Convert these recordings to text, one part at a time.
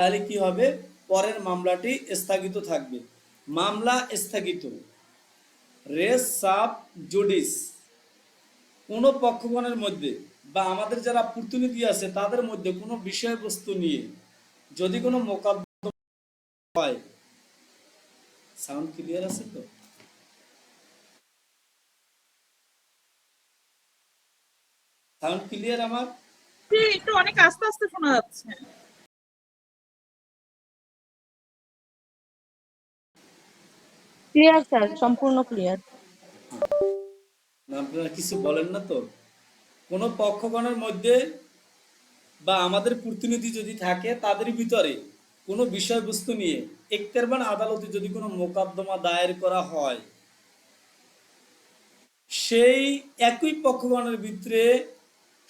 তাহলে কি হবে? পরের মামলাটি স্থগিত থাকবে। মামলা স্থগিত। Res sub judice. কোনো পক্ষগণের মধ্যে বা আমাদের যারা প্রতিনিধি আছে, তাদের মধ্যে কোনো বিষয়বস্তু নিয়ে যদি কোনো মোকদ্দমা হয়। সাউন্ড ক্লিয়ার আছে তো? সাউন্ড ক্লিয়ার আমার? একটু অনেক আস্তে আস্তে শোনা যাচ্ছে। ক্লিয়ার স্যার সম্পূর্ণ ক্লিয়ার আপনারা কিছু বলেন না তো। কোনো পক্ষগণের মধ্যে বা আমাদের প্রতিনিধি যদি থাকে, তাদের ভিতরে কোনো বিষয়বস্তু নিয়ে একতেরবান আদালতে যদি কোনো মোকদ্দমা দায়ের করা হয়, সেই একই পক্ষগণের ভিতরে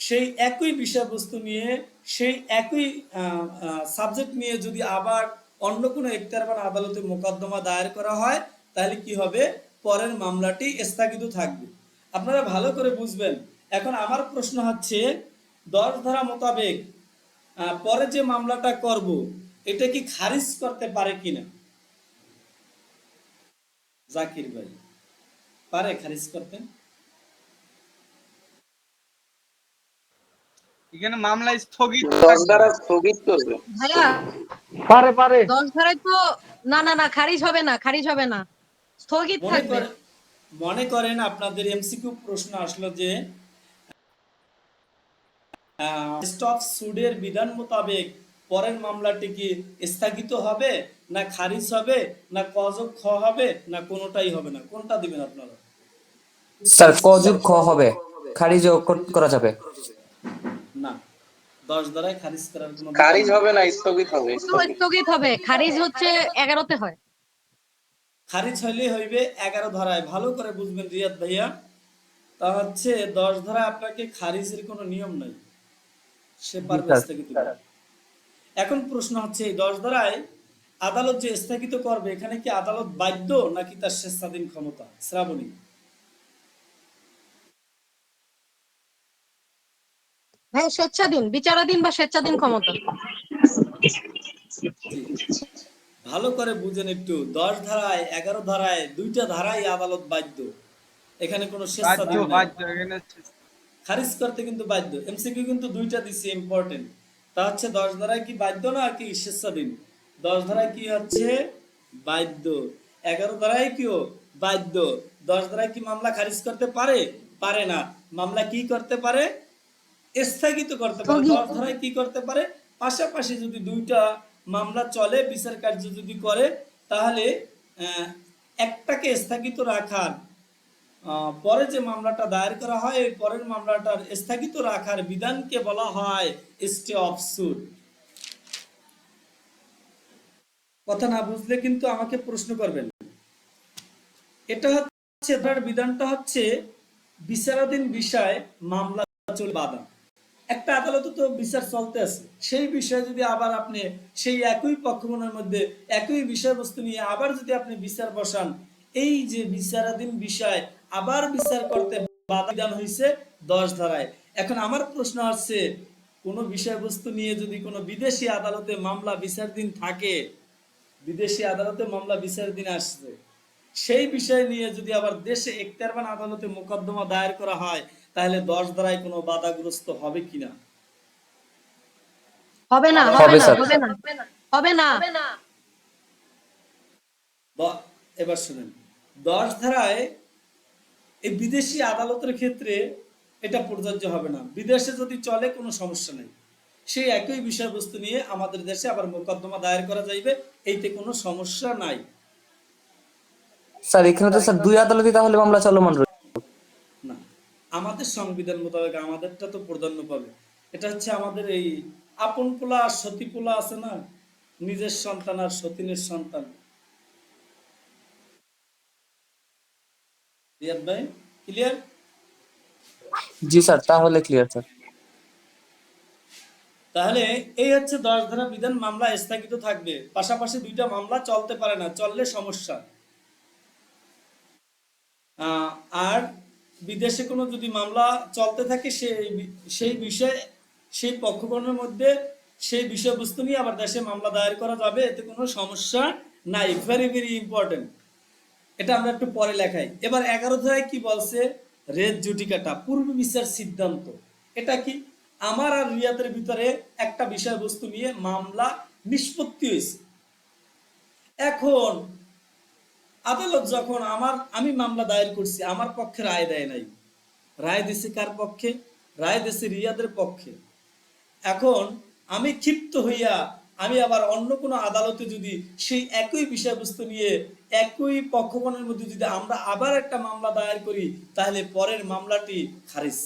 সেই একই বিষয়বস্তু নিয়ে, সেই একই সাবজেক্ট নিয়ে যদি আবার অন্য কোনো একতেরবান আদালতে মোকদ্দমা দায়ের করা হয় তাহলে কি হবে? পরের মামলাটি স্থগিত থাকবে। আপনারা ভালো করে বুঝবেন। এখন আমার প্রশ্ন হচ্ছে দশ ধারা মোতাবেক পরে যে মামলাটা করব এটা কি খারিজ করতে পারে কিনা? জাকির ভাই পারে খারিজ করতে? এখানে মামলা স্থগিত দশ দ্বারা স্থগিত করবে ভাইয়া পারে পারে। দশ ধারায় তো না না না খারিজ হবে না খারিজ হবে না। স্থগিত থাকবে। মনে করেন আপনাদের এমসিকিউ প্রশ্ন আসলো যে স্টপ সুডের বিধান মোতাবেক পরের মামলাটি কি স্থগিত হবে না খারিজ হবে না কজক খ হবে না কোনোটাই হবে না? কোনটা দিবেন আপনারা? স্যার কযুগ খ হবে। খারিজও কর- যাবে। না। দশ দ্বারায় খারিজ করার কোনো খারিজ হবে না স্থগিত হবে। স্থগিত। স্থগিত হবে। খারিজ হচ্ছে এগারোতে হয়। খারিজ হইলে হইবে এগারো ধারায়। ভালো করে বুঝবেন রিয়াদ ভাইয়া। তা হচ্ছে দশ ধারায় আপনাকে খারিজের কোনো নিয়ম নাই। সে পারবে স্থগিত এখন প্রশ্ন হচ্ছে এই দশ ধারায় আদালত যে স্থগিত করবে এখানে কি আদালত বাধ্য নাকি তার স্বেচ্ছাধীন ক্ষমতা? শ্রাবণী। হ্যাঁ স্বেচ্ছাধীন বিচারাধীন বা স্বেচ্ছাধীন ক্ষমতা। ভালো করে বুঝেন একটু। দশ ধারায় এগারো ধারায় দুইটা ধারায় আদালত বাধ্য। এখানে কোনো খারিজ করতে কিন্তু বাধ্য। এমসিকিউ কিন্তু দুইটা দিচ্ছে ইম্পর্টেন্ট তা হচ্ছে দশ ধারায় কি বাধ্য না কি স্বেচ্ছাধীন? দশ ধারায় কি হচ্ছে বাধ্য। এগারো ধারায় কিও বাধ্য। দশ ধারায় কি মামলা খারিজ করতে পারে? পারে না। মামলা কি করতে পারে? স্থগিত করতে পারে। দশ ধারায় কি করতে পারে? পাশাপাশি যদি দুইটা মামলা চলে, বিচার কার্য যদি করে, তাহলে একটাকে স্থগিত রাখার পরে যে মামলাটা দায়ের করা হয় এই পরের মামলাটার স্থগিত রাখার বিধানকে বলা হয় স্টে অফ সুট। কথা না বুঝলে কিন্তু আমাকে প্রশ্ন করবেন। এটা হচ্ছে, এটার বিধানটা হচ্ছে, বিচারাধীন বিষয় মামলা চলে বাধা। একটা আদালতে তো বিচার চলতে আছে। সেই বিষয়ে যদি আবার আপনি সেই একই পক্ষগণের মধ্যে একই বিষয়বস্তু নিয়ে আবার যদি আপনি বিচার বসান, এই যে বিচারাধীন বিষয় আবার বিচার করতে বাধা হয়েছে দশ ধারায়। এখন আমার প্রশ্ন হচ্ছে কোন বিষয়বস্তু নিয়ে যদি কোনো বিদেশি আদালতে মামলা বিচারাধীন থাকে, বিদেশি আদালতে মামলা বিচারাধীন আসছে, সেই বিষয় নিয়ে যদি আবার দেশে একটারবান আদালতে মোকদ্দমা দায়ের করা হয় তাহলে দশ ধারায় কোনো বাধাগ্রস্ত হবে কিনা হবে না হবে, হবে না হবে না হবে না। এবার শুনেন। দশ ধারায় এই বিদেশি আদালতের ক্ষেত্রে এটা প্রযোজ্য হবে না। বিদেশে যদি চলে কোনো সমস্যা নেই। সেই একই বিষয়বস্তু নিয়ে আমাদের দেশে আবার মোকদ্দমা দায়ের করা যাইবে এইতে কোনো সমস্যা নাই। স্যার এখানে তো স্যার দুই আদালতে তাহলে মামলা চলমান আমাদের সংবিধান মোতাবেক আমাদেরটা তো প্রাধান্য পাবে। এটা হচ্ছে আমাদের এই আপন পোলা আর সতী পোলা আছে না নিজের সন্তান আর সতীনের সন্তান। রিয়াদ ভাই? ক্লিয়ার? জি স্যার তাহলে ক্লিয়ার স্যার। তাহলে এই হচ্ছে দশ ধারা বিধান মামলা স্থগিত থাকবে। পাশাপাশি দুইটা মামলা চলতে পারে না চললে সমস্যা। আহ, আর বিদেশে কোনো যদি মামলা চলতে থাকে সেই সেই বিষয়ে, সেই পক্ষগণের মধ্যে সেই বিষয়বস্তু নিয়ে আবার দেশে মামলা দায়ের করা যাবে, এতে কোনো সমস্যা নাই। ভেরি ভেরি ইম্পর্টেন্ট এটা আমরা একটু পরে লেখাই। এবার এগারো ধারায় কি বলছে? রেদ জুটিকাটা পূর্ব বিচার সিদ্ধান্ত। এটা কি আমার আর রিয়াদের ভিতরে একটা বিষয়বস্তু নিয়ে মামলা নিষ্পত্তি হয়েছে? এখন আদালত যখন আমার, আমি মামলা দায়ের করছি, আমার পক্ষে রায় দেয় নাই। রায় দিছে কার পক্ষে? রায় দিছে রিয়াদের পক্ষে। এখন আমি ক্ষিপ্ত হইয়া আমি আবার অন্য কোনো আদালতে যদি সেই একই বিষয়বস্তু নিয়ে একই পক্ষগণের মধ্যে যদি আমরা আবার একটা মামলা দায়ের করি, তাহলে পরের মামলাটি খারিজ।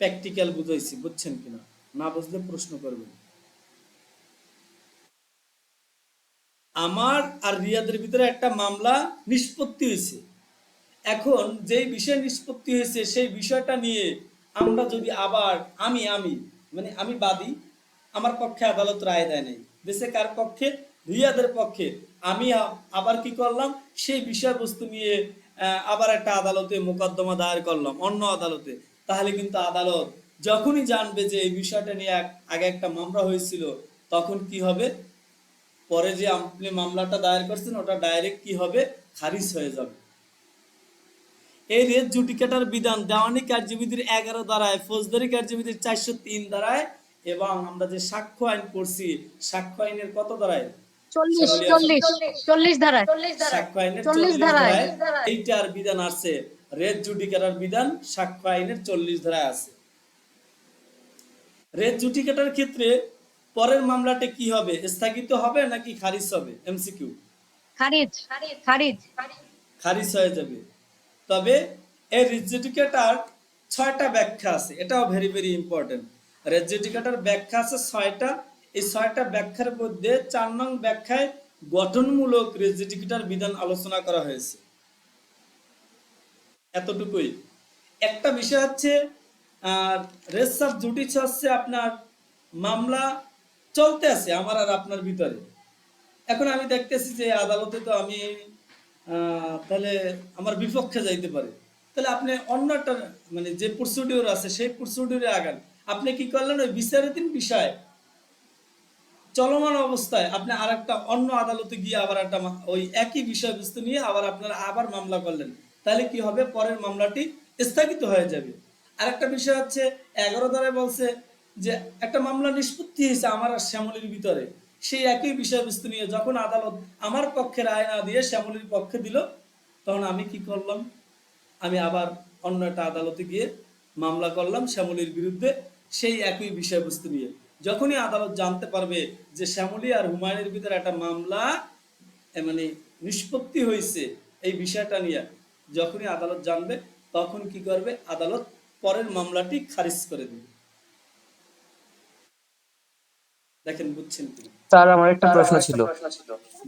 প্র্যাকটিক্যাল বুঝাইছি, বুঝছেন কিনা? না বুঝলে প্রশ্ন করবেন। আমার আর রিয়াদের ভিতরে একটা মামলা নিষ্পত্তি হয়েছে। এখন যেই বিষয় নিষ্পত্তি হয়েছে, সেই বিষয়টা নিয়ে আমরা যদি আবার আমি আমি মানে আমি বাদী, আমার পক্ষে আদালত রায় দেয় নাই। দেশে কার পক্ষে? রিয়াদের পক্ষে। আমি আবার কি করলাম? সেই বিষয়বস্তু নিয়ে আবার একটা আদালতে মোকদ্দমা দায়ের করলাম, অন্য আদালতে। তাহলে কিন্তু আদালত যখনই জানবে যে এই বিষয়টা নিয়ে আগে একটা মামলা হয়েছিল, তখন কি হবে? পরে যে আপনি মামলাটা দায়ের করছেন ওটা ডাইরেক্ট কি হবে? খারিজ হয়ে যাবে। এই রেট জুডিকেটার বিধান দেওয়ানি কার্যবিধির এগারো দ্বারায় ফৌজদারি কার্যবিধির চারশো তিন দ্বারায় এবং আমরা যে সাক্ষ্য আইন পড়ছি সাক্ষ্য আইনের কত দ্বারায় সাক্ষ্য আইনের চল্লিশ ধারায়। ধারায়। এইটার বিধান আছে। রেট জুডিকেটার বিধান সাক্ষ্য আইনের চল্লিশ ধারায় আছে। রেট জুডিকেটার ক্ষেত্রে পরের মামলাটা কি হবে? স্থগিত হবে নাকি খারিজ হবে? এমসিকিউ খারিজ। খারিজ। খারিজ হয়ে যাবে। তবে এই রেজিডিকেটার ছয়টা ব্যাখ্যা আছে। এটাও ভেরি ভেরি ইম্পর্টেন্ট রেজিডিকেটার ব্যাখ্যা আছে ছয়টা। এই ছয়টা ব্যাখ্যার মধ্যে চার নং ব্যাখ্যায় গঠনমূলক রেজিডিকেটার বিধান আলোচনা করা হয়েছে। এতটুকুই। একটা বিষয় হচ্ছে আর রেস অফ জুডিস হচ্ছে আপনার মামলা চলতে আছে আমার আর আপনার ভিতরে। এখন আমি দেখতেছি যে আদালতে তো আমি তাহলে আমার বিপক্ষে যাইতে পারে। তাহলে আপনি অন্য একটা মানে যে প্রসিডিওর আছে সেই প্রসিডিওরে আগান। আপনি কি করলেন ওই বিচারাধীন বিষয়? চলমান অবস্থায় আপনি আর একটা অন্য আদালতে গিয়ে আবার একটা ওই একই বিষয়বস্তু নিয়ে আবার আপনারা আবার মামলা করলেন। তাহলে কি হবে? পরের মামলাটি স্থগিত হয়ে যাবে। আরেকটা বিষয় হচ্ছে, এগারো দ্বারায় বলছে যে একটা মামলা নিষ্পত্তি হয়েছে আমার আর শ্যামলির ভিতরে। সেই একই বিষয়বস্তু নিয়ে যখন আদালত আমার পক্ষে রায় না দিয়ে শ্যামলির পক্ষে দিল, তখন আমি কি করলাম? আমি আবার অন্য একটা আদালতে গিয়ে মামলা করলাম শ্যামলির বিরুদ্ধে সেই একই বিষয়বস্তু নিয়ে। যখনই আদালত জানতে পারবে যে শ্যামলী আর হুমায়ুনের ভিতরে একটা মামলা মানে নিষ্পত্তি হয়েছে এই বিষয়টা নিয়ে, যখনই আদালত জানবে, তখন কি করবে? আদালত পরের মামলাটি খারিজ করে দিবে। দেখেন বুঝছেন কি? স্যার আমার একটা প্রশ্ন ছিল।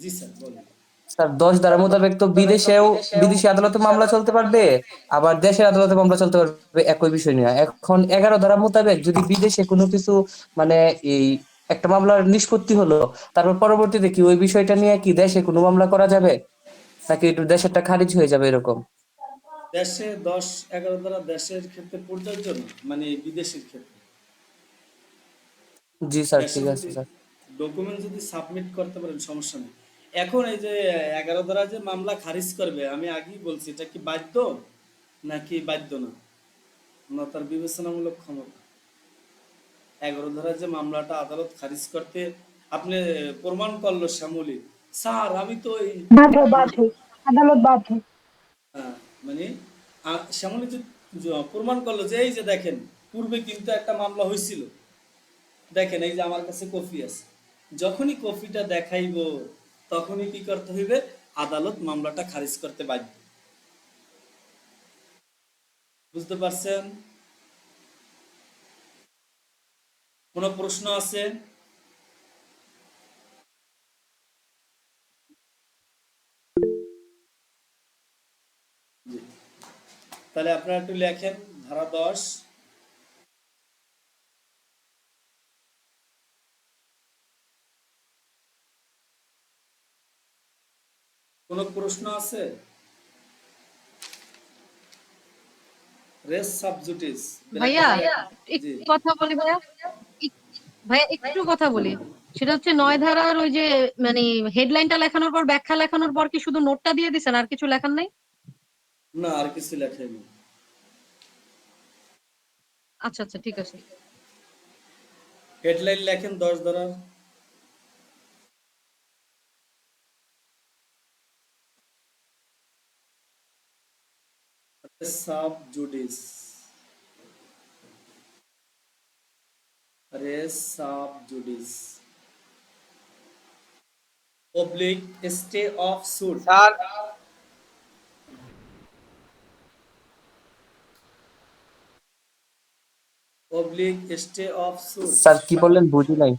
জি স্যার বলুন। স্যার দশ ধারা মোতাবেক তো বিদেশেও বিদেশি আদালতে মামলা চলতে পারবে আবার দেশের আদালতে মামলা চলতে পারবে একই বিষয় নিয়ে। এখন এগারো ধারা মোতাবেক যদি বিদেশে কোনো কিছু মানে এই একটা মামলার নিষ্পত্তি হলো তারপর পরবর্তীতে কি ওই বিষয়টা নিয়ে কি দেশে কোনো মামলা করা যাবে? নাকি একটু দেশেরটা খারিজ হয়ে যাবে এরকম? দেশে দশ এগারো দ্বারা দেশের ক্ষেত্রে প্রযোজ্য মানে বিদেশের ক্ষেত্রে জি স্যার ঠিক আছে স্যার। ডকুমেন্ট যদি সাবমিট করতে পারেন সমস্যা নেই। এখন এই যে এগারো দ্বারা যে মামলা খারিজ করবে আমি আগেই বলছি এটা কি বাধ্য নাকি বাধ্য না? না তার বিবেচনামূলক ক্ষমতা। এগারো ধারা যে মামলাটা আদালত খারিজ করতে আপনি প্রমাণ করল শ্যামলী। স্যার আমি তো এই বাধ্য বাধ্য আদালত বাধ্য। হ্যাঁ, মানে শ্যামলী যে প্রমাণ করল যে এই যে দেখেন পূর্বে কিন্তু একটা মামলা হয়েছিল। দেখেন, এই যে আমার কাছে কপি আছে। যখনই কপিটা দেখাইব, তখনই কি করতে হইবে? আদালত মামলাটা খারিজ করতে বাধ্য। বুঝতে পারছেন? কোনো প্রশ্ন আছে? তাহলে আপনারা একটু লেখেন, ধারা দশ। কোনো প্রশ্ন আছে? রেস সাবজুটিস ভাইয়া একটু কথা বলি ভাইয়া। ভাই একটু কথা বলি। সেটা হচ্ছে নয় ধারার ওই যে মানে হেডলাইনটা লেখানোর পর ব্যাখ্যা লেখানোর পর কি শুধু নোটটা দিয়ে দিছেন? আর কিছু লেখার নাই? না আর কিছু লেখেনি আচ্ছা আচ্ছা ঠিক আছে। হেডলাইন লেখেন দশ ধরার। Sub judice res sub judice oblique stay of suit sir oblique stay of suit sir কি বললেন বুঝি নাই